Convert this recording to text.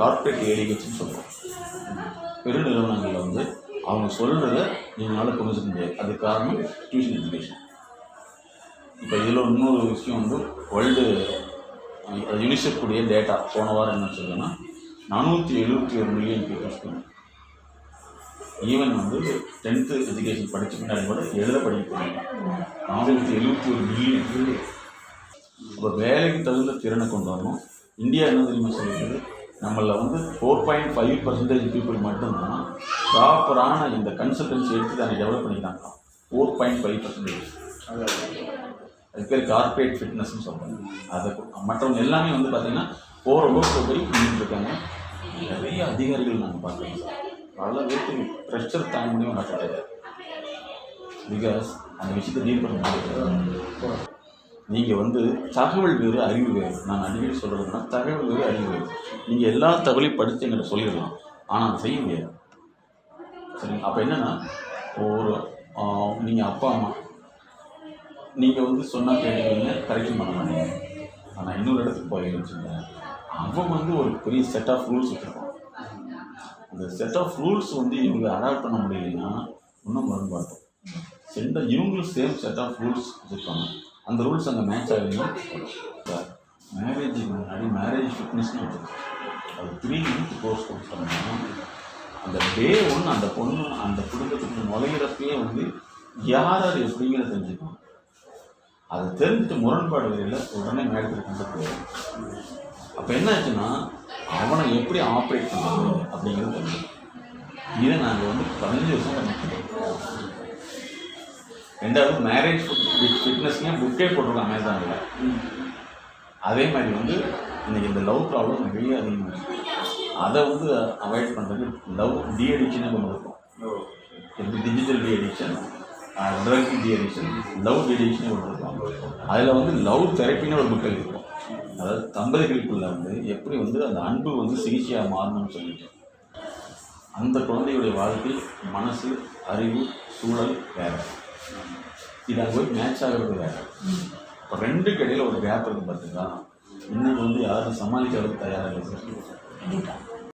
Corporate ஏடிஹெச்னு சொல்கிறோம் பெருநிறுவனங்களில் வந்து அவங்க சொல்கிறத நீங்களால் புரிஞ்சுக்க முடியாது. அது காரணம் டியூஷன் எஜுகேஷன் இப்போ இதில் இன்னொரு விஷயம் வந்து வேர்ல்டு யூனிசெஃப் கூடிய டேட்டா போன வாரம் என்ன சொல்லுன்னா நானூற்றி எழுபத்தி ஒரு மில்லியன் பீப்புள்ஸ் ஈவன் வந்து டென்த்து எஜுகேஷன் படிச்ச பின்னாடி கூட எழுத படிக்கிறாங்க. நானூற்றி எழுபத்தி ஒரு மில்லியன் இப்போ வேலைக்கு தகுந்த திறனை கொண்டு வரணும். இந்தியா என்ன தெரியுமா சொல்லுறது நம்மள வந்து four point five percentage people மட்டும்தான் ப்ராப்பரான இந்த கன்சல்டன்சி எடுத்து அதை டெவலப் பண்ணிக்கிறாங்க ஃபோர் பாயிண்ட் ஃபைவ் பர்சன்டேஜ் அது பேர் கார்பரேட் ஃபிட்னஸ்னு சொல்கிறாங்க அதை மற்றவங்க எல்லாமே வந்து பார்த்தீங்கன்னா போகிற ஓட்டு போய் பண்ணிட்டு இருக்காங்க. நிறைய அதிகாரிகள் நாங்கள் பார்க்குறோம். பல பேருக்கு ப்ரெஷர் தாங்க முடியும் கிடையாது பிகாஸ் அந்த விஷயத்தை டீல் பண்ண முடியாது நீங்கள் வந்து தகவல் வேறு அறிவு வேறு. நான் அடிக்கடி சொல்கிறதுனா தகவல் வேறு அறிவு வேறு. நீங்கள் எல்லா தகவலையும் படித்து எங்கிட்ட சொல்லிடலாம். ஆனால் அதை செய்ய முடியாது. சரிங்க அப்போ என்னென்னா ஒரு நீங்கள் அப்பா அம்மா நீங்கள் வந்து சொன்னால் கேட்டுக்கிறீங்க கரெக்ஷன் பண்ண மாட்டீங்க. ஆனால் இன்னொரு இடத்துக்கு போய் அவன் வந்து ஒரு பெரிய செட் ஆஃப் ரூல்ஸ் வச்சுருப்பான். அந்த செட் ஆஃப் ரூல்ஸ் வந்து இவங்க அடாப்ட் பண்ண முடியலைன்னா இன்னும் முரண்பாட்டும் செண்ட இவங்களும் சேம் செட் ஆஃப் ரூல்ஸ் வச்சுருப்பாங்க. அந்த ரூல்ஸ் அங்கே மேட்ச் ஆகலைன்னா மேரேஜ் முன்னாடி மேரேஜ் ஃபிட்னஸ்னு வச்சுருக்கோம் அது த்ரீ மந்த் கோர்ஸ் கொடுத்தோம்னா அந்த டே ஒன்று அந்த பொண்ணு அந்த குடும்பத்துக்கு நுழையிறப்பே வந்து யார் அது எப்படிங்கிற தெரிஞ்சுக்கணும். அதை தெரிஞ்சுட்டு முரண்பாடு வரையில் உடனே மேடத்தில் கொண்டு போயிடும் அப்போ என்ன ஆச்சுன்னா அவனை எப்படி ஆப்ரேட் பண்ணுறது அப்படிங்கிறது தெரியும் இதை நாங்கள் வந்து பதினஞ்சு வருஷம் பண்ணிட்டு ரெண்டாவது மேரேஜ் ஃபிட்னஸ்லேயும் புக்கே போட்டிருக்கோம் அமேசானில். அதே மாதிரி வந்து இன்றைக்கி இந்த லவ் ப்ராப்ளம் நிறைய அதிகமாக அதை வந்து அவாய்ட் பண்ணுறதுக்கு லவ் டி அடிக்ஷனே கொண்டு இருக்கும். எப்படி digital de addiction drug de addiction love de அடிக்ஷனே கொண்டு இருக்கும். அதில் வந்து லவ் தெரப்பின்னு ஒரு புக்கள் இருக்கும் அதாவது தம்பதிகளுக்குள்ள வந்து எப்படி வந்து அந்த அன்பு வந்து சிகிச்சையாக மாறணும்னு சொல்லிட்டு. அந்த குழந்தையுடைய வாழ்க்கை மனசு அறிவு சூழல் வேறு. இது அங்கே போய் மேட்ச் ஆகிறது வேற. இப்போ ரெண்டு கடையில் ஒரு கேப் இருக்கு பார்த்தீங்களா இன்னும் வந்து யாரும் சமாளிக்கிறதுக்கு தயாராக இல்லை